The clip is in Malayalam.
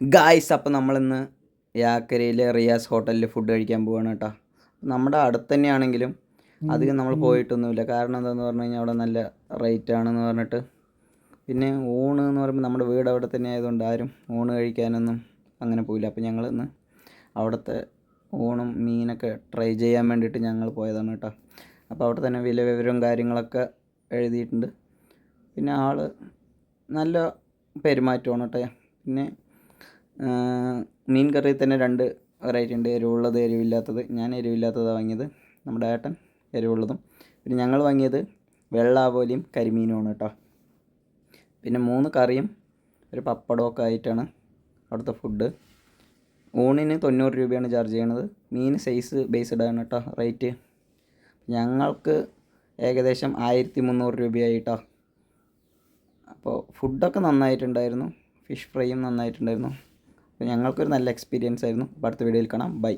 ഗായ്സ് അപ്പോൾ നമ്മളിന്ന് യാക്കരയിലെ റിയാസ് ഹോട്ടലിൽ ഫുഡ് കഴിക്കാൻ പോവാണ് കേട്ടോ നമ്മുടെ അടുത്ത് തന്നെയാണെങ്കിലും അധികം നമ്മൾ പോയിട്ടൊന്നുമില്ല. കാരണം എന്താണെന്ന് പറഞ്ഞു കഴിഞ്ഞാൽ അവിടെ നല്ല റേറ്റ് ആണെന്ന് പറഞ്ഞിട്ട്. പിന്നെ ഊണ് എന്ന് പറയുമ്പോൾ നമ്മുടെ വീട് അവിടെ തന്നെ ആയതുകൊണ്ട് ആരും ഊണ് കഴിക്കാനൊന്നും അങ്ങനെ പോയില്ല. അപ്പോൾ ഞങ്ങൾ ഇന്ന് അവിടുത്തെ ഊണും മീനൊക്കെ ട്രൈ ചെയ്യാൻ വേണ്ടിയിട്ട് ഞങ്ങൾ പോയതാണ് കേട്ടോ അപ്പോൾ അവിടെ തന്നെ വില വിവരവും കാര്യങ്ങളൊക്കെ എഴുതിയിട്ടുണ്ട്. പിന്നെ ആൾ നല്ല പെരുമാറ്റമാണ് കേട്ടോ പിന്നെ മീൻ കറി തന്നെ രണ്ട് വെറൈറ്റി ഉണ്ട്. എരിവുള്ളത് എരിവില്ലാത്തത്. ഞാൻ എരിവില്ലാത്തതാണ് വാങ്ങിയത്. നമ്മുടെ ഏട്ടൻ എരിവുള്ളതും. പിന്നെ ഞങ്ങൾ വാങ്ങിയത് വെള്ളാവോലിയും കരിമീനുമാണ് കേട്ടോ. പിന്നെ മൂന്ന് കറിയും ഒരു പപ്പടമൊക്കെ ആയിട്ടാണ് അവിടുത്തെ ഫുഡ് ഊണിന് തൊണ്ണൂറ് രൂപയാണ് ചാർജ് ചെയ്യണത്. മീൻ സൈസ് ബേസ്ഡ് ആണ് കേട്ടോ റേറ്റ് ഞങ്ങൾക്ക് ഏകദേശം ആയിരത്തി മുന്നൂറ് രൂപയായി കേട്ടോ. അപ്പോൾ ഫുഡൊക്കെ നന്നായിട്ടുണ്ടായിരുന്നു. ഫിഷ് ഫ്രൈയും നന്നായിട്ടുണ്ടായിരുന്നു. ഞങ്ങൾക്കൊരു നല്ല എക്സ്പീരിയൻസ് ആയിരുന്നു. അടുത്ത വീഡിയോയിൽ കാണാം. ബൈ